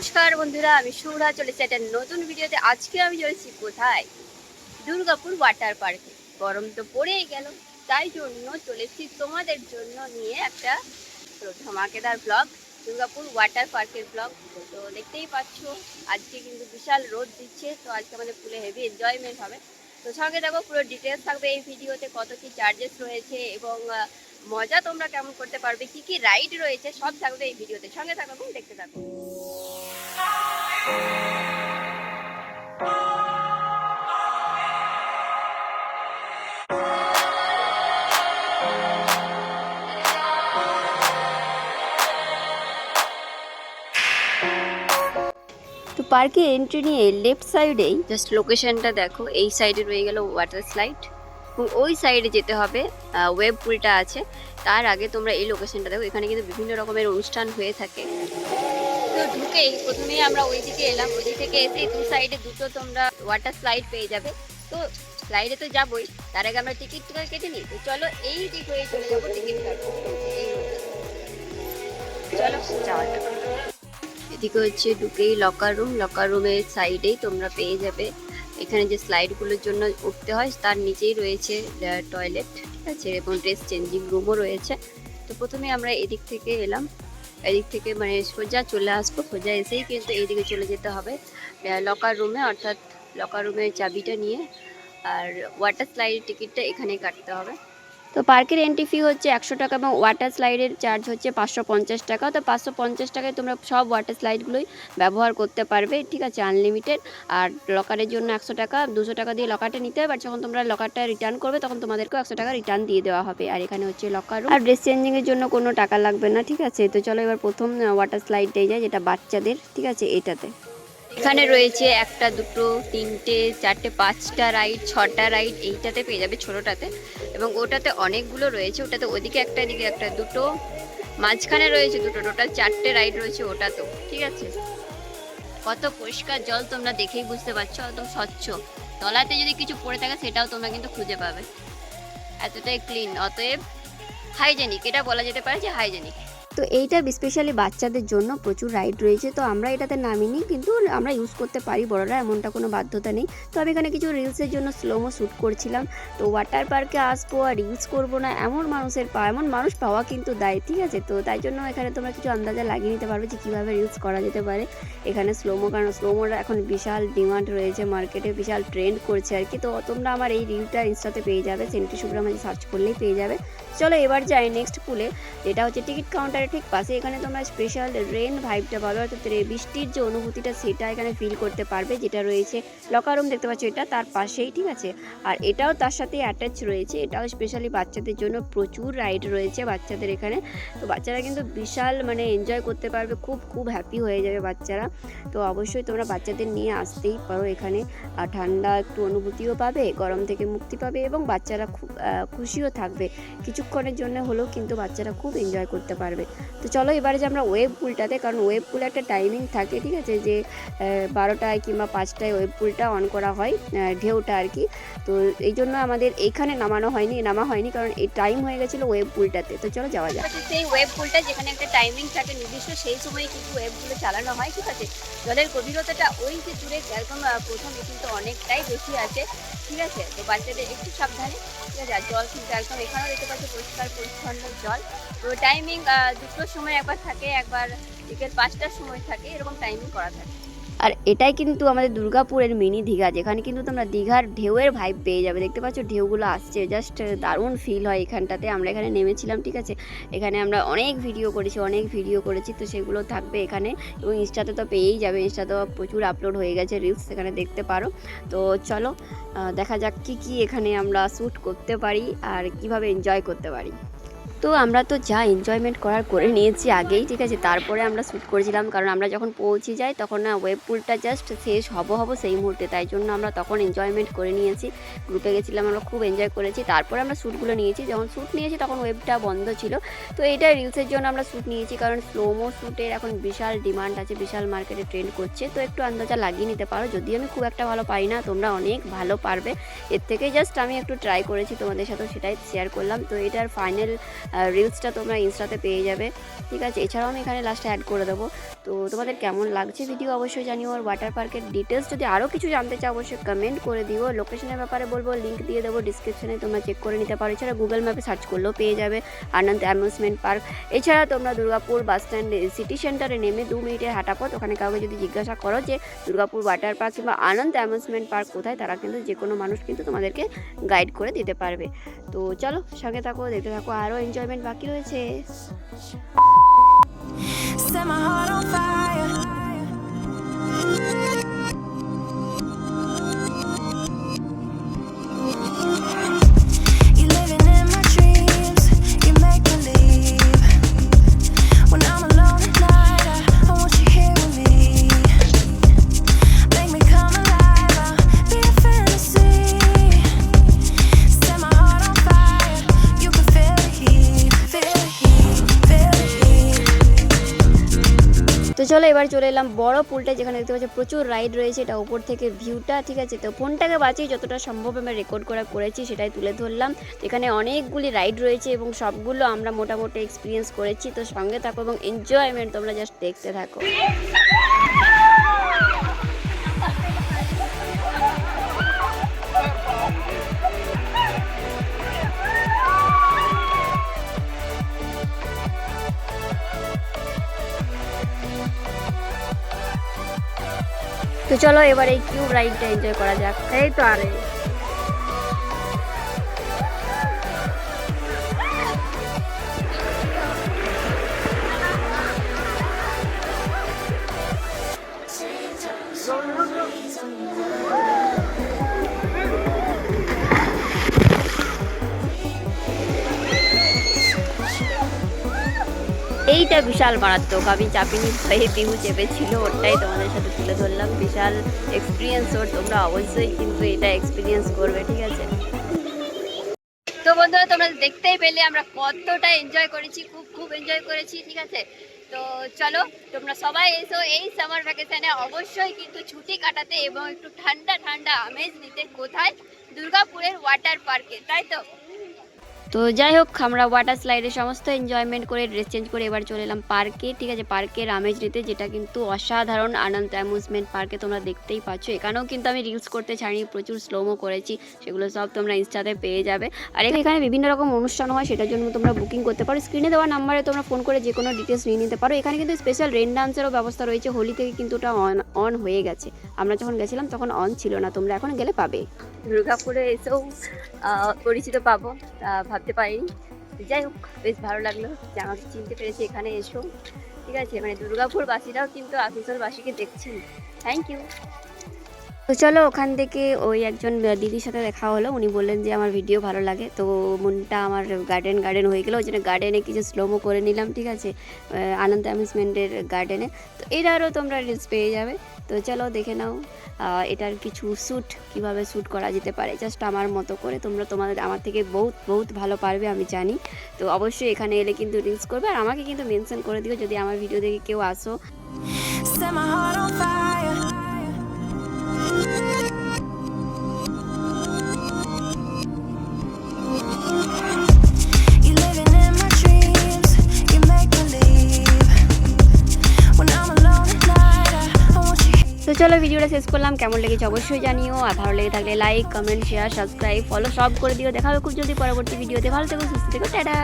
নমস্কার বন্ধুরা, আমি সুরা চলেছি একটা নতুন ভিডিওতে। আজকে আমি চলেছি কোথায়? দুর্গাপুর ওয়াটার পার্কে গরম তো পড়েই গেল, তাই জন্য চলেছি তোমাদের জন্য নিয়ে একটা ধমাকেদার ব্লগ দুর্গাপুর ওয়াটার পার্কের ব্লগ তো দেখতেই পাচ্ছ, আজকে কিন্তু বিশাল রোদ দিচ্ছে, তো আজকে আমাদের পুলে হেভি এনজয়মেন্ট হবে। তো সঙ্গে দেখো পুরো ডিটেলস থাকবে এই ভিডিওতে, কত কি চার্জেস রয়েছে এবং মজা তোমরা কেমন করতে পারবে, কি কি রাইড রয়েছে, সব থাকবে এই ভিডিওতে। সঙ্গে থাকো, দেখতে থাকো। তো পার্কে এন্ট্রি নিয়ে লেফট সাইডেই জাস্ট লোকেশনটা দেখো, এই সাইডে রয়ে গেল ওয়াটার স্লাইড এবং ওই সাইডে যেতে হবে ওয়েব পুলটা আছে। তার আগে তোমরা এই লোকেশনটা দেখো, এখানে কিন্তু বিভিন্ন রকমের অনুষ্ঠান হয়ে থাকে। তো ঢুকেই, প্রথমেই আমরা ওই দিকে এলাম ওই থেকে এসে দু সাইডে দুটো তোমরা ওয়াটার স্লাইড পেয়ে যাবে। তো স্লাইডে তো যাবোই, তার আগে আমরা টিকিট কেটে নিই। তো চলো এই দিক হয়ে চলে যাব টিকিট চলো, যাওয়া এদিকে হচ্ছে ঢুকেই লকার রুম লকার রুমের সাইডেই তোমরা পেয়ে যাবে। এখানে যে স্লাইডগুলোর জন্য উঠতে হয়, তার নিচেই রয়েছে টয়লেট ঠিক আছে? এবং ড্রেস চেঞ্জিং রুমও রয়েছে। তো প্রথমে আমরা এদিক থেকে এলাম। এদিক থেকে মানে সোজা চলে আসব, সোজা এসেই কিন্তু এইদিকে চলে যেতে হবে। লকার রুমে অর্থাৎ লকার রুমের চাবিটা নিয়ে আর ওয়াটার স্লাইড টিকিটটা এখানেই কাটতে হবে। তো পার্কের এন্ট্রি ফি হচ্ছে একশো টাকা এবং ওয়াটার স্লাইডের চার্জ হচ্ছে পাঁচশো পঞ্চাশ টাকা। তো পাঁচশো পঞ্চাশ টাকায় তোমরা সব ওয়াটার স্লাইডগুলোই ব্যবহার করতে পারবে, ঠিক আছে? আনলিমিটেড আর লকারের জন্য একশো টাকা, দুশো টাকা দিয়ে লকারটা নিতে হবে। আর যখন তোমরা লকারটা রিটার্ন করবে, তখন তোমাদেরকেও একশো টাকা রিটার্ন দিয়ে দেওয়া হবে। আর এখানে হচ্ছে লকার আর ড্রেস চেঞ্জিংয়ের জন্য কোনো টাকা লাগবে না, ঠিক আছে? তো চলো এবার প্রথম ওয়াটার স্লাইডটাই যায় যেটা বাচ্চাদের, ঠিক আছে? এটাতে। এখানে রয়েছে একটা, দুটো, তিনটে, চারটে, পাঁচটা রাইড ছটা রাইড এইটাতে পেয়ে যাবে ছোটোটাতে। এবং ওটাতে অনেকগুলো রয়েছে, ওটাতে ওদিকে একটা, এদিকে একটা, দুটো। মাঝখানে রয়েছে দুটো টোটাল চারটে রাইড রয়েছে ওটাতেও, ঠিক আছে? কত পরিষ্কার জল তোমরা দেখেই বুঝতে পারছ, একদম স্বচ্ছ। তলাতে যদি কিছু পড়ে থাকে সেটাও তোমরা কিন্তু খুঁজে পাবে। এতটাই ক্লিন অতএব হাইজেনিক এটা বলা যেতে পারে যে হাইজেনিক তো এইটা স্পেশালি বাচ্চাদের জন্য প্রচুর রাইড রয়েছে। তো আমরা এটাতে নামিনি, কিন্তু আমরা ইউজ করতে পারি বড়রা, এমনটা কোনো বাধ্যতা নেই। তো আমি এখানে কিছু রিলসের জন্য স্লোমো শ্যুট করছিলাম। তো ওয়াটার পার্কে আসব আর রিলস করব না, এমন মানুষের পা, এমন মানুষ পাওয়া কিন্তু দায়, ঠিক আছে? তো তাই জন্য এখানে তোমরা কিছু আন্দাজা লাগিয়ে নিতে পারবে যে কীভাবে রিলস করা যেতে পারে। এখানে স্লোমো কারণ স্লোমোর এখন বিশাল ডিমান্ড রয়েছে মার্কেটে বিশাল ট্রেন্ড করছে আর কি। তো তোমরা আমার এই রিলটা ইনস্টাতে পেয়ে যাবে, সেন্টি সুব্রামাজি সার্চ করলেই পেয়ে যাবে। চলো এবার যাই নেক্সট পুলে যেটা হচ্ছে টিকিট কাউন্টারের ঠিক পাশে এখানে তোমরা স্পেশাল রেন ভাইবটা পাবে, অর্থাৎ বৃষ্টির যে অনুভূতিটা সেটা এখানে ফিল করতে পারবে, যেটা রয়েছে লকার রুম দেখতে পাচ্ছ এটা তার পাশেই, ঠিক আছে? আর এটাও তার সাথে অ্যাটাচ রয়েছে, এটাও স্পেশালি বাচ্চাদের জন্য প্রচুর রাইড রয়েছে বাচ্চাদের এখানে। তো বাচ্চারা কিন্তু বিশাল মানে এনজয় করতে পারবে, খুব খুব হ্যাপি হয়ে যাবে বাচ্চারা। তো অবশ্যই তোমরা বাচ্চাদের নিয়ে আসতেই পারো এখানে। আর ঠান্ডা একটু অনুভূতিও পাবে, গরম থেকে মুক্তি পাবে এবং বাচ্চারা খুব খুশিও থাকবে। কিছুক্ষণের জন্য হলেও কিন্তু বাচ্চারা খুব এনজয় করতে পারবে। তো চলো এবারে যে আমরা ওয়েব পুলটাতে কারণ ওয়েব পুলে একটা টাইমিং থাকে, ঠিক আছে? যে বারোটায় কিংবা পাঁচটায় ওয়েব পুলটা অন করা হয় ঢেউটা আর কি। তো এই জন্য আমাদের এইখানে নামানো হয়নি, নামা হয়নি, কারণ এই টাইম হয়ে গেছিল ওয়েব পুলটাতে তো চলো যাওয়া যাক। সেই ওয়েব পুলটা যেখানে একটা টাইমিং থাকে নির্দিষ্ট, সেই সময় কিন্তু ওয়েব ওয়েবগুলো চালানো হয়, ঠিক আছে? জলের গভীরতাটা ওই যে দূরে একদম প্রথমে কিন্তু অনেকটাই বেশি আছে, ঠিক আছে? তো বাচ্চাদের একটু সাবধানে, ঠিক আছে? আর জল কিন্তু একদম এখানেও দেখতে পাচ্ছি, পরিষ্কার, পরিচ্ছন্ন জল। তো টাইমিং দুটোর সময় একবার থাকে, একবার বিকেল পাঁচটার সময় থাকে, এরকম টাইমিং করা থাকে। আর এটাই কিন্তু আমাদের দুর্গাপুরের মিনি দীঘা, যেখানে কিন্তু তোমরা দীঘার ঢেউয়ের ভাইব পেয়ে যাবে। দেখতে পাচ্ছ ঢেউগুলো আসছে জাস্ট দারুণ ফিল হয় এখানটাতে। আমরা এখানে নেমেছিলাম, ঠিক আছে? এখানে আমরা অনেক ভিডিও করেছি, অনেক ভিডিও করেছি, তো সেগুলো থাকবে এখানে। এবং ইনস্টাতে তো পেয়েই যাবে ইনস্টাতে প্রচুর আপলোড হয়ে গেছে রিলস সেখানে দেখতে পারো। তো চলো দেখা যাক কি কি এখানে আমরা শ্যুট করতে পারি আর কীভাবে এনজয় করতে পারি। তো আমরা তো যা এনজয়মেন্ট করার করে নিয়েছি আগেই, ঠিক আছে? তারপরে আমরা শ্যুট করেছিলাম, কারণ আমরা যখন পৌঁছে যাই, তখন না ওয়েব পুলটা জাস্ট শেষ হব হব সেই মুহূর্তে। তাই জন্য আমরা তখন এনজয়মেন্ট করে নিয়েছি গ্রুপে গেছিলাম, আমরা খুব এনজয় করেছি। তারপরে আমরা শ্যুটগুলো নিয়েছি, যখন শ্যুট নিয়েছি তখন ওয়েবটা বন্ধ ছিল। তো এটা রিলসের জন্য আমরা শ্যুট নিয়েছি, কারণ স্লোমো শ্যুটের এখন বিশাল ডিমান্ড আছে, বিশাল মার্কেটে ট্রেন্ড করছে। তো একটু আন্দাজা লাগিয়ে নিতে পারো। যদিও আমি খুব একটা ভালো পারি না, তোমরা অনেক ভালো পারবে। এর থেকে জাস্ট আমি একটু ট্রাই করেছি, তোমাদের সাথে সেটাই শেয়ার করলাম। তো এটার ফাইনাল রিলসটা তোমরা ইনস্টাতে পেয়ে যাবে। ঠিক আছে এছাড়াও আমি এখানে লাস্টে অ্যাড করে দেবো। তো তোমাদের কেমন লাগছে ভিডিও অবশ্যই জানিও। আর ওয়াটার পার্কের ডিটেলস যদি আরও কিছু জানতে চাও, অবশ্যই কমেন্ট করে দিও। লোকেশনের ব্যাপারে বলব লিঙ্ক দিয়ে দেবো ডিসক্রিপশনে তোমরা চেক করে নিতে পারো। এছাড়া গুগল ম্যাপে সার্চ করলেও পেয়ে যাবে আনন্দ অ্যামিউজমেন্ট পার্ক এছাড়া তোমরা দুর্গাপুর বাস স্ট্যান্ড সিটি সেন্টারে নেমে দু মিনিটের হাঁটা পথ ওখানে কাউকে যদি জিজ্ঞাসা করো যে দুর্গাপুর ওয়াটার পার্ক কিংবা আনন্দ অ্যামিউজমেন্ট পার্ক কোথায়, তারা কিন্তু যে কোনো মানুষ কিন্তু তোমাদেরকে গাইড করে দিতে পারবে। তো চলো, সঙ্গে থাকো, দেখতে থাকো আরও এনজয়মেন্ট বাকি রয়েছে। চলো এবার চলে এলাম বড় পুলটা যেখানে দেখতে পাচ্ছি প্রচুর রাইড রয়েছে। এটা উপর থেকে ভিউটা ঠিক আছে? তো ফোনটাকে বাঁচিয়ে যতটা সম্ভব আমরা রেকর্ড করা করেছি সেটাই তুলে ধরলাম। এখানে অনেকগুলি রাইড রয়েছে এবং সবগুলো আমরা মোটামুটি এক্সপিরিয়েন্স করেছি। তো সঙ্গে থাকো এবং এনজয়মেন্ট তোমরা জাস্ট দেখতে থাকো। তো চলো এবার এই কিউব রাইডটা এনজয় করা যাক। এই তো আরে। এইটা বিশাল মারাত্মক। আমি চাপিনি, ভয়ে বিহু চেপেছিল ওটাই তোমাদের সাথে তুলে ধরলাম। বিশাল এক্সপিরিয়েন্স ওর, তোমরা অবশ্যই কিন্তু এটা এক্সপিরিয়েন্স করবে, ঠিক আছে? তো বন্ধুরা, তোমরা দেখতেই পেলে আমরা কতটা এনজয় করেছি, খুব খুব এনজয় করেছি, ঠিক আছে? তো চলো, তোমরা সবাই এসো এই সামার ভ্যাকেশনে অবশ্যই কিন্তু ছুটি কাটাতে এবং একটু ঠান্ডা ঠান্ডা আমেজ নিতে কোথায়? দুর্গাপুরের ওয়াটার পার্কে তাই তো? তো যাই হোক, আমরা ওয়াটার স্লাইডে সমস্ত এনজয়মেন্ট করে ড্রেস চেঞ্জ করে এবার চলে এলাম পার্কে ঠিক আছে? পার্কের আমেজ নিতে যেটা কিন্তু অসাধারণ আনন্দ অ্যামিউজমেন্ট পার্কে তোমরা দেখতেই পাচ্ছ। এখানেও কিন্তু আমি রিলস করতে ছাড়িনি, প্রচুর স্লোমো করেছি, সেগুলো সব তোমরা ইনস্টাতে পেয়ে যাবে। আর এখানে বিভিন্ন রকম অনুষ্ঠান হয়, সেটার জন্য তোমরা বুকিং করতে পারো। স্ক্রিনে দেওয়া নাম্বারে তোমরা ফোন করে যে কোনো ডিটেলস নিয়ে নিতে পারো। এখানে কিন্তু স্পেশাল রেন ডান্সেরও ব্যবস্থা রয়েছে। হোলি থেকে কিন্তু ওটা অন অন হয়ে গেছে। আমরা যখন গেছিলাম, তখন অন ছিল না। তোমরা এখন গেলে পাবে। দুর্গাপুরে এসেও পরিচিত পাবো ভাবতে পারিনি। যাই হোক, বেশ ভালো লাগল যে আমাকে চিনতে পেরেছি, এখানে এসো। ঠিক আছে মানে দুর্গাপুরবাসীরাও কিন্তু আসানসোলবাসীকে দেখছেন। থ্যাংক ইউ তো চলো ওখান থেকে ওই একজন দিদির সাথে দেখা হলো। উনি বললেন যে, আমার ভিডিও ভালো লাগে। তো মনটা আমার গার্ডেন গার্ডেন হয়ে গেলো। ওই জন্য গার্ডেনে কিছু স্লোমো করে নিলাম, ঠিক আছে? আনন্দ অ্যামিউজমেন্টের গার্ডেনে তো এটারও তোমরা রিলস পেয়ে যাবে। তো চলো দেখে নাও এটার কিছু শ্যুট কীভাবে শ্যুট করা যেতে পারে। জাস্ট আমার মতো করে তোমরা তোমাদের, আমার থেকে বহুত বহুত ভালো পারবে, আমি জানি। তো অবশ্যই এখানে এলে কিন্তু রিলস করবে। আর আমাকে কিন্তু মেনশন করে দিও যদি আমার ভিডিও দেখে কেউ আসো। চলো ভিডিওটা শেষ করলাম। কেমন লেগেছে অবশ্যই জানিও। আর ভালো লেগে থাকলে like comment share subscribe follow সব করে দিও। দেখা হবে খুব জলদি পরবর্তী ভিডিওতে। ভালো থেকো, সুস্থ থেকো, টাটা।